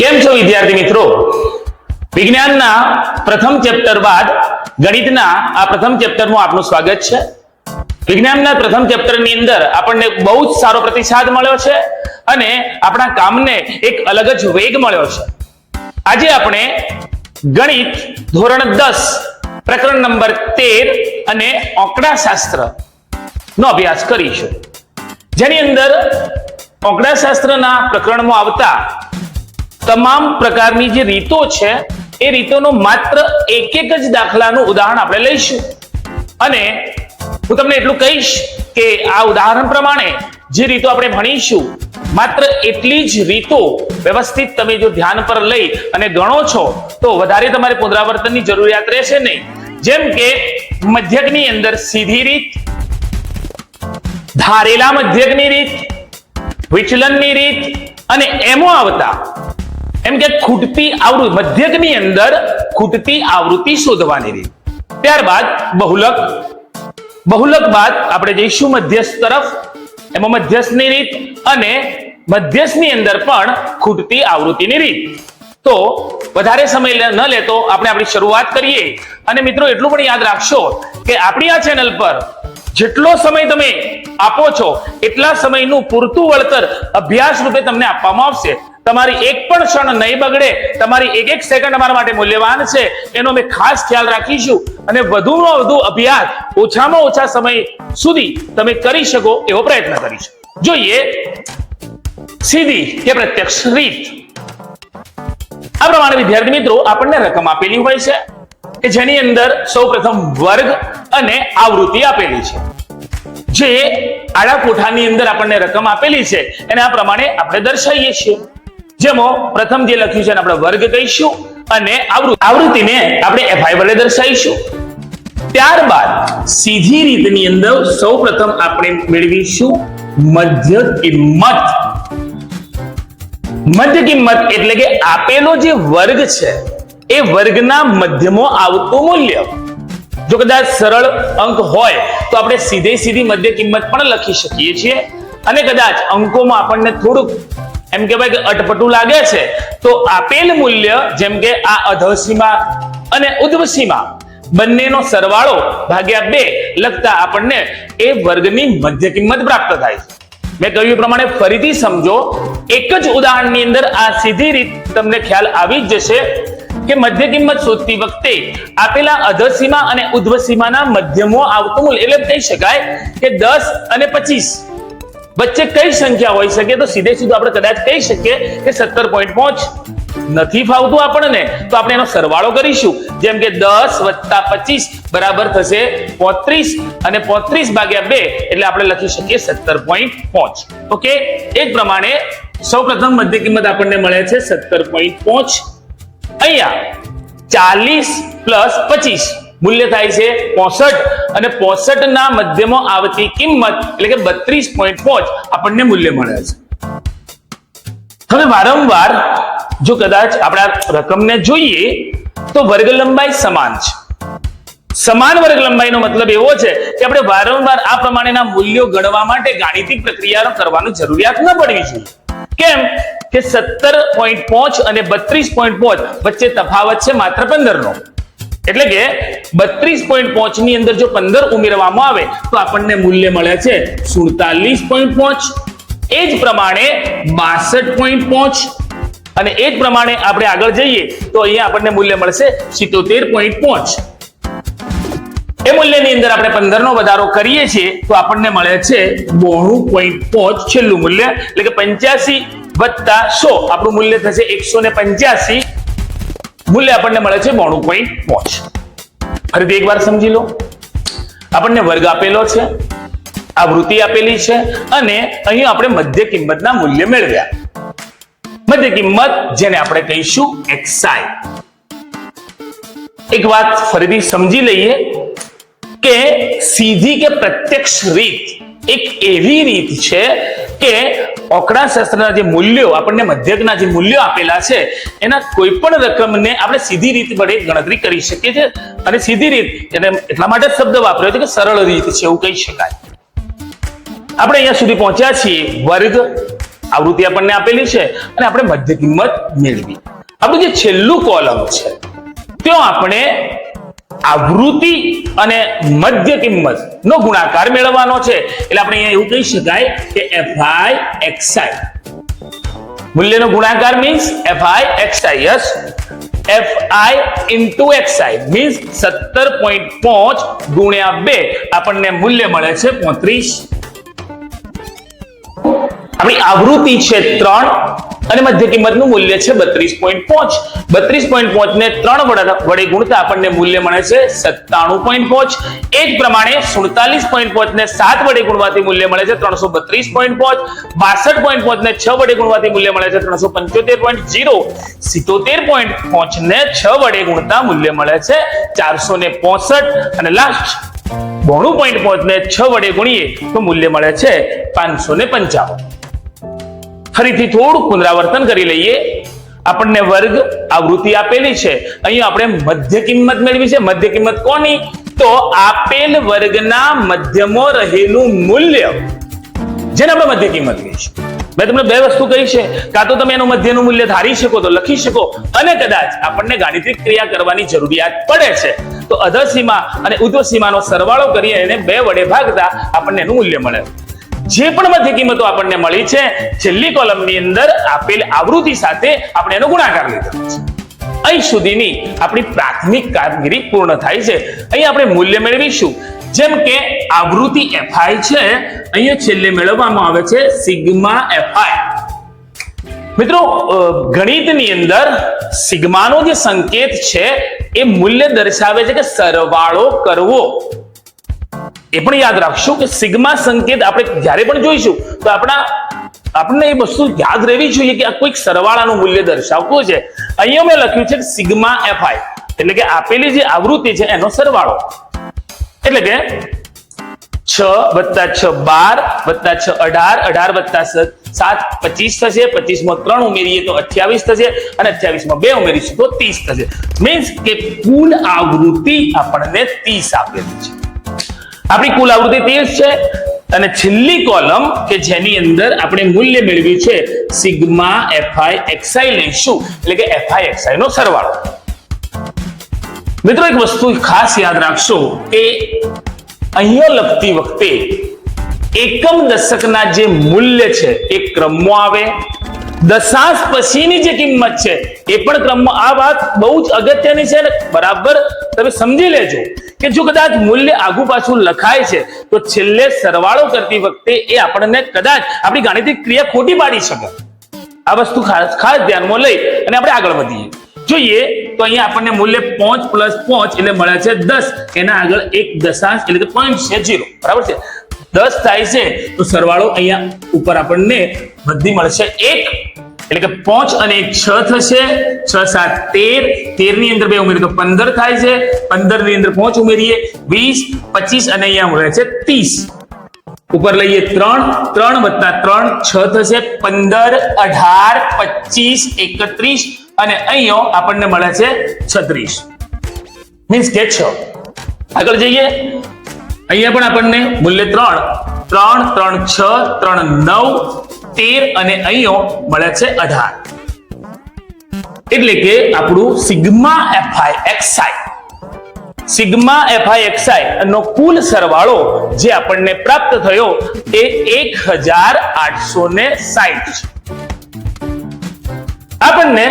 કેમ છો વિદ્યાર્થી મિત્રો? વિજ્ઞાનના પ્રથમ ચેપ્ટર બાદ ગણિતના આ પ્રથમ ચેપ્ટરમાં આપનું સ્વાગત છે. વિજ્ઞાનના પ્રથમ ચેપ્ટરની અંદર આપણને બહુ જ સારો પ્રતિસાદ મળ્યો છે અને આપણા કામને એક અલગ જ વેગ મળ્યો છે. આજે આપણે ગણિત ધોરણ દસ, પ્રકરણ નંબર તેર અને આંકડાશાસ્ત્ર નો અભ્યાસ કરીશું. જેની અંદર આંકડાશાસ્ત્રના પ્રકરણમાં આવતા તમામ પ્રકારની જે રીતો છે, એ રીતોનો માત્ર એક એક જ દાખલાનું ઉદાહરણ આપણે લઈશું. અને હું તમને એટલું કહીશ કે આ ઉદાહરણ પ્રમાણે જે રીતો આપણે ભણીશું, માત્ર એટલી જ રીતો વ્યવસ્થિત તમે જો ધ્યાન પર લઈ અને ગણો છો, તો વધારે તમારે પુનરાવર્તનની જરૂરિયાત રહેશે નહીં. જેમ કે, મધ્યકની અંદર સીધી રીત, ધારેલા મધ્યકની રીત, વિચલનની રીત અને એમો આવતા એમ કે ખૂટતી આવૃત્તિ, મધ્યકની અંદર ખૂટતી આવૃત્તિ શોધવાની રીત. ત્યારબાદ બહુલક. બહુલક બાદ આપણે જઈશું મધ્યસ્થ તરફ. એમાં મધ્યસ્થની રીત અને મધ્યસ્થની અંદર પણ ખૂટતી આવૃત્તિની રીત. તો વધારે સમય ન લેતો આપણે આપણી શરૂઆત કરીએ. અને મિત્રો એટલું પણ યાદ રાખશો કે આપણી આ ચેનલ પર જેટલો સમય તમે આપો છો, એટલા સમયનું પૂરતું વળતર અભ્યાસ રૂપે તમને આપવામાં આવશે. તમારી એક પણ ક્ષણ નહીં બગડે, તમારી એક એક સેકન્ડ અમારા માટે મૂલ્યવાન છે, એનો અમે ખાસ ખ્યાલ રાખીશું. અને વધુમાં વધુ અભ્યાસ ઓછામાં ઓછા સમય સુધી તમે કરી શકો એવો પ્રયત્ન કરીશું. જોઈએ, સીધી કે પ્રત્યક્ષ રીત. આ પ્રમાણે, વિદ્યાર્થી મિત્રો, આપણને રકમ આપેલી હોય છે, કે જેની અંદર સૌપ્રથમ વર્ગ અને આવૃત્તિ આપેલી છે. જે આડા કોઠાની અંદર આપણને રકમ આપેલી છે, એને આ પ્રમાણે આપણે દર્શાવીએ છીએ. જેમાં પ્રથમ જે લખ્યું છે આપણે વર્ગ કહીશું અને આવૃત્તિને આપણે એફઆઈ વડે દર્શાવીશું. ત્યારબાદ સીધી રીતની અંદર સૌપ્રથમ આપણે મેળવીશું મધ્ય કિંમત મધ્ય કિંમત એટલે કે આપેલો જે વર્ગ છે, એ વર્ગના મધ્યમાં આવતું મૂલ્ય. જો કદાચ સરળ અંક હોય, તો આપણે સીધે સીધી મધ્ય કિંમત પણ લખી શકીએ છીએ. અને કદાચ અંકોમાં આપણને થોડુંક એમ કહેવાય કે અટપટું લાગે છે, તો આપેલ મૂલ્ય જેમ કે આ અધસીમા અને ઉધ્વસીમા બંનેનો સરવાળો ભાગ્યા બે લખતા આપણને એ વર્ગની મધ્ય કિંમત પ્રાપ્ત થાય છે. મેં કહ્યું પ્રમાણે ફરીથી સમજો, એક જ ઉદાહરણની અંદર આ સીધી રીત તમને ખ્યાલ આવી જ જશે કે મધ્ય કિંમત શોધતી વખતે આપેલા અધસીમા અને ઉધ્વસીમાના મધ્યમો આવતું મૂલ્ય, એટલે કહી શકાય કે દસ અને પચીસ. વચ્ચે કઈ સંખ્યા હોઈ શકે? તો સીધે સીધું આપણે કદાચ કહી શકીએ કે સત્તર પોઈન્ટ પાંચ. નથી ફાવતું આપણને? તો આપણે એનો સરવાળો કરીશું. જેમ કે દસ વત્તા પચીસ બરાબર થશે પોત્રીસ. અને પોત્રીસ ભાગ્યા બે એટલે આપણે લખી શકીએ સત્તર પોઈન્ટ પાંચ. ઓકે? એ જ પ્રમાણે સૌ પ્રથમ મધ્ય કિંમત આપણને મળે છે સત્તર પોઈન્ટ પાંચ. અહીંયા ચાલીસ પ્લસ પચીસ. મૂલ્ય થાય છે પોસઠ. અને પોસઠ ના મધ્યમાં આવતી કિંમત એટલે કે બત્રીસ પોઈન્ટ પાંચ આપણને મૂલ્ય મળે છે. હવે વારંવાર જો કદાચ આપણે રકમને જોઈએ તો વર્ગ લંબાઈ સમાન છે. સમાન વર્ગ લંબાઈનો મતલબ એવો છે કે આપણે વારંવાર આ પ્રમાણેના મૂલ્યો ગણવા માટે ગાણિતિક પ્રક્રિયા કરવાની જરૂરિયાત ન પડવી જોઈએ. કેમ કે સત્તર પોઈન્ટ પાંચ અને બત્રીસ પોઈન્ટ પાંચ વચ્ચે તફાવત છે માત્ર પંદર નો એટલે કે બત્રીસ પોઈન્ટ પાંચની અંદર જો પંદર ઉમેરવામાં આવે, તો આપણને મૂલ્ય મળે છે સુડતાલીસ પોઈન્ટ પાંચ. એ જ પ્રમાણે બાસઠ પોઈન્ટ પાંચ. અને એ જ પ્રમાણે આપણે આગળ જઈએ, તો અહીંયા આપણને મૂલ્ય મળશે સિત્તોતેર પોઈન્ટ પાંચ. એ મૂલ્યની અંદર આપણે પંદર નો વધારો કરીએ છીએ, તો આપણને મળે છે બોણું પોઈન્ટ પાંચ છેલ્લું મૂલ્ય, એટલે કે પંચ્યાસી વત્તા સો. આપણું મૂલ્ય થશે એકસો ને પંચ્યાસી. મૂલ્ય આપણને મળે છે બોણું પોઈન્ટ પાંચ. ફરીથી એકવાર સમજી લો. આપણને વર્ગ આપેલો છે આવૃત્તિ આપેલી છે, અને અહીં આપણે મધ્ય કિંમતના મૂલ્ય મેળવ્યા. મધ્ય કિંમત જેને આપણે કહીશું એક્સાઈ એક વાત ફરીથી સમજી લઈએ કે સીધી કે પ્રત્યક્ષ રીત એક એવી રીત છે કે આંકડાશાસ્ત્રના જે મૂલ્યો, આપણને મધ્યકના જે મૂલ્યો આપેલા છે, એના કોઈ પણ રકમને આપણે સીધી રીત વડે ગણતરી કરી શકીએ છીએ. અને સીધી રીત એટલે એટલા માટે શબ્દ વાપર્યો છે કે સરળ રીત છે, એવું કહી શકાય. આપણે અહીંયા સુધી પહોંચ્યા છીએ. વર્ગ આવૃત્તિ આપણને આપેલી છે અને આપણે મધ્ય કિંમત મેળવી. આપણું જે છેલ્લું કોલમ છે, ત્યાં આપણે આવૃત્તિ અને મધ્ય કિંમત નો ગુણાકાર મેળવવાનો છે. એટલે આપણે અહીંયા એવું કહી શકાય કે એફઆઈ એક્સઆઈ મૂલ્યનો ગુણાકાર means FI XI yes FI into XI means સત્તર પોઈન્ટ પાંચ ગુણ્યા બે. આપણને મૂલ્ય મળે છે પોત્રીસ. આપણી આવૃત્તિ છે ત્રણ. અને મધ્ય કિંમતનું મૂલ્ય છે બત્રીસ પોઈન્ટ પાંચ. બત્રીસ પોઈન્ટ પાંચ ને ત્રણ વડે ગુણતા આપણને મૂલ્ય મળે છે સત્તાણું પોઈન્ટ પાંચ. એ જ પ્રમાણે સુડતાલીસ પોઈન્ટ પાંચ ને સાત વડે ગુણવાથી મૂલ્ય મળે છે ત્રણસો બત્રીસ પોઈન્ટ પાંચ. બાસઠ પોઈન્ટ પાંચ ને છ વડે ગુણવાથી મૂલ્ય મળે છે ત્રણસો પંચોતેર પોઈન્ટ જીરો સિત્તોતેર પોઈન્ટ પાંચ ને છ વડે ગુણતા મૂલ્ય મળે છે ચારસો ને પોસઠ. અને લાસ્ટ બોણું પોઈન્ટ પાંચ ને છ વડે ગુણીએ તો મૂલ્ય મળે છે પાંચસો ને પંચાવન. ફરીથી થોડું પુનરાવર્તન કરી લઈએ. આપણને વર્ગ આવૃત્તિ આપેલી છે. અહીં આપણે મધ્ય કિંમત મેળવી છે. મધ્ય કિંમત કોની? તો આપેલ વર્ગના મધ્યમો રહેલું મૂલ્ય. જેને આપણે મધ્ય કિંમત કહીશું મેં તમને બે વસ્તુ કહી છે. કાં તો તમે એનું મધ્યનું મૂલ્ય ધારી શકો, તો લખી શકો, અને કદાચ આપણને ગાણિતિક ક્રિયા કરવાની જરૂરિયાત પડે છે. તો અધર સીમા અને ઉધ્વ સીમાનો સરવાળો કરી એને બે વડે ભાગતા આપણને એનું મૂલ્ય મળે. જે પણ મધ્ય કિંમતો આપણને મળી છે, છેલ્લી કોલમની અંદર આપેલ આવૃત્તિ સાથે આપણે એનો ગુણાકાર લીધો. અહીં સુધીની આપણી પ્રાથમિક કામગીરી પૂર્ણ થાય છે. અહીં આપણે મૂલ્ય મેળવીશું. જેમ કે આવૃત્તિ એફઆઈ છે, અહીંયા છેલ્લે મેળવવામાં આવે છે સિગ્મા એફઆઈ. મિત્રો ગણિતની અંદર સિગ્માનો જે સંકેત છે, એ મૂલ્ય દર્શાવે છે કે સરવાળો કરવો. એ પણ યાદ રાખશું કે સિગ્મા સંકેત આપણે જ્યારે પણ જોઈશું, તો આપણા આપણને એ વસ્તુ યાદ રહેવી જોઈએ કે આ કોઈક સરવાળાનું મૂલ્ય દર્શાવતું છે. અહીંયા મેં લખ્યું છે સિગ્મા એફઆઈ એટલે કે આપેલી જે આવૃત્તિ છે એનો સરવાળો. એટલે કે છ વત્તા છ બાર વત્તા છ અઢાર અઢાર વત્તા સાત પચીસ થશે પચીસમાં ત્રણ ઉમેરીએ તો અઠ્યાવીસ થશે અને અઠ્યાવીસમાં બે ઉમેરીશું તો ત્રીસ થશે. મીન્સ કે કુલ આવૃત્તિ આપણને ત્રીસ આપેલી છે. આપણી કુલ આવૃત્તિ ત્રીસ છે અને છેલ્લી કોલમ કે જેની અંદર આપણે મૂલ્ય મેળવ્યું છે સિગ્મા એફઆઈ એક્સઆઈ લઈશું. એટલે કે એફઆઈ એક્સઆઈ નો સરવાળો. મિત્રો એક વસ્તુ ખાસ યાદ રાખશો કે અહીંયા લખતી વખતે એકમ દશકના જે મૂલ્ય છે એ ક્રમમાં આવે. દશાંશ પછીની જે કિંમત છે એ પણ ક્રમમાં આ વાત બહુ જ અગત્યની છે બરાબર? તમે સમજી લેજો. કે જો કદાચ મૂલ્ય આગુ પાછું લખાય છે, તો છેલ્લે સરવાળો કરતી વખતે એ આપણને કદાચ આપણી ગાણિતિક ક્રિયા ખોટી પાડી શકે. આ વસ્તુ ખાસ ખાસ ધ્યાનમાં લઈ અને આપણે આગળ વધીએ. જોઈએ તો અહીંયા આપણને મૂલ્ય પાંચ પ્લસ પાંચ એટલે મળે છે દસ. એના આગળ એક દશાંશ એટલે કે પોઈન્ટ છે જીરો બરાબર છે? દસ થાય છે, તો સરવાળો અહીંયા ઉપર આપણને બધી મળશે એક. એટલે કે પાંચ અને છ થશે, છ, સાત, તેર. તેરની અંદર બે ઉમેરીએ તો પંદર થાય છે. પંદરની અંદર પાંચ ઉમેરીએ, વીસ, પચીસ અને અહીંયા ઉમેરે છે ત્રીસ. ઉપર લઈએ ત્રણ ત્રણ વત્તા ત્રણ, છ થશે પંદર, અઢાર, પચીસ, એકત્રીસ અને અહીંયા આપણને મળે છે છત્રીસ. મીન્સ કે છ. આગળ જઈએ. અહીંયા પણ આપણને મૂલ્ય ત્રણ. ત્રણ ત્રણ, છ, ત્રણ, નવ તેર અને અહીંયો મળે છે અઢાર. એટલે કે આપણું sigma FI XI. Sigma FI XI નો કુલ સરવાળો જે આપણને પ્રાપ્ત થયો એ એક હજાર આઠસો ને સાઠ છે. આપણને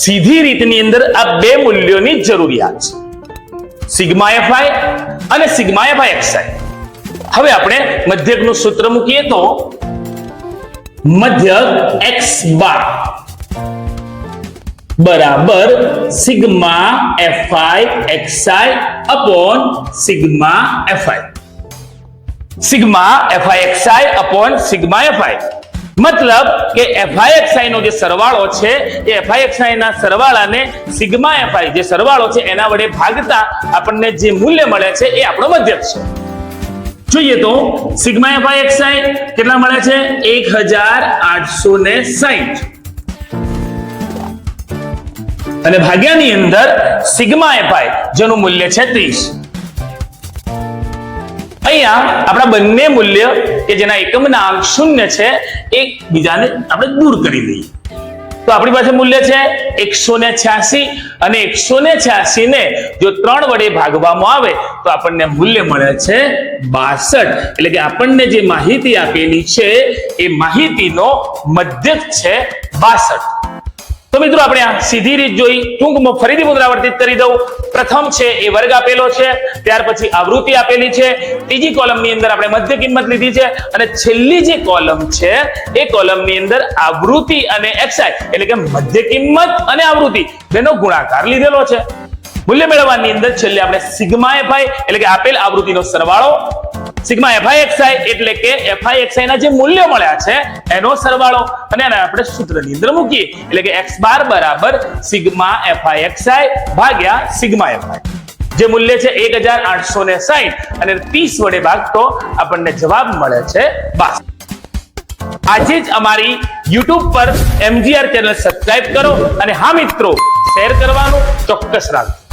સીધી રીતની અંદર આ બે મૂલ્યોની જરૂરિયાત છે. સિગ્મા એફઆઈ અને સિગ્મા એફઆઈ એક્સઆઈ. હવે આપણે મધ્યકનું સૂત્ર મૂકીએ તો મધ્યક એક્સ બાર બરાબર sigma FI XI upon sigma FI sigma FI XI upon sigma FI મતલબ કે એફઆઈ એક્સઆઈ નો જે સરવાળો છે, એ એફઆઈ એક્સઆઈ ના સરવાળાને સિગ્મા એફઆઈ જે સરવાળો છે, એના વડે ભાગતા આપણને જે મૂલ્ય મળે છે, એ આપણો મધ્યક છે. જોઈએ તો સિગ્મા એફઆઈ એક્સઆઈ કેટલા મળે છે? એક હજાર આઠસો ને સાહીઠ અને ભાગ્યાની અંદર સિગ્મા એફઆઈ જેનું મૂલ્ય છે ત્રીસ. અહીંયા આપણા બંને મૂલ્ય કે જેના એકમના અંક શૂન્ય છે એકબીજાને આપણે દૂર કરી દઈએ. તો આપણી પાસે મૂલ્ય છે એકસો ને છ્યાસી અને એકસો ને છ્યાસી ને જો ત્રણ વડે ભાગવામાં આવે તો આપણને મૂલ્ય મળે છે બાસઠ. એટલે કે આપણને જે માહિતી આપેલી છે એ માહિતીનો મધ્યક છે બાસઠ. મિત્રો, આપણે આ સીધી રીત જોઈ ટૂંકમાં ફરીથી પુનરાવર્તિત કરી દઉં. પ્રથમ છે, એ વર્ગ આપેલો છે, ત્યાર પછી આવૃત્તિ આપેલી છે. ત્રીજી કોલમની અંદર આપણે મધ્ય કિંમત લીધી છે અને છેલ્લી જે કોલમ છે, એ કોલમની અંદર આવૃત્તિ અને એક્સાઈ એટલે કે મધ્ય કિંમત અને આવૃત્તિ, બેનો ગુણાકાર લીધેલો છે. મૂલ્ય મેળવવાની અંદર છેલ્લે આપણે સિગ્મા એફઆઈ એટલે કે આપેલ આવૃત્તિનો સરવાળો સિગ્મા એફઆઈ એક્સઆઈ એટલે કે એફઆઈ એક્સઆઈ ના જે મૂલ્યો મળ્યા છે, એનો સરવાળો અને એને આપણે સૂત્રની અંદર મૂકીએ. એટલે કે એક્સ બાર બરાબર sigma F I X I ભાગ્યા સિગ્મા એફઆઈ જે મૂલ્ય છે એક હજાર આઠસો ને સાહીઠ અને ત્રીસ વડે ભાગતો આપણને જવાબ મળે છે બાસ આજે જ અમારી યુટ્યુબ પર એમજીઆર ચેનલ સબસ્ક્રાઇબ કરો અને હા મિત્રો શેર કરવાનું ચોક્કસ રાખજો.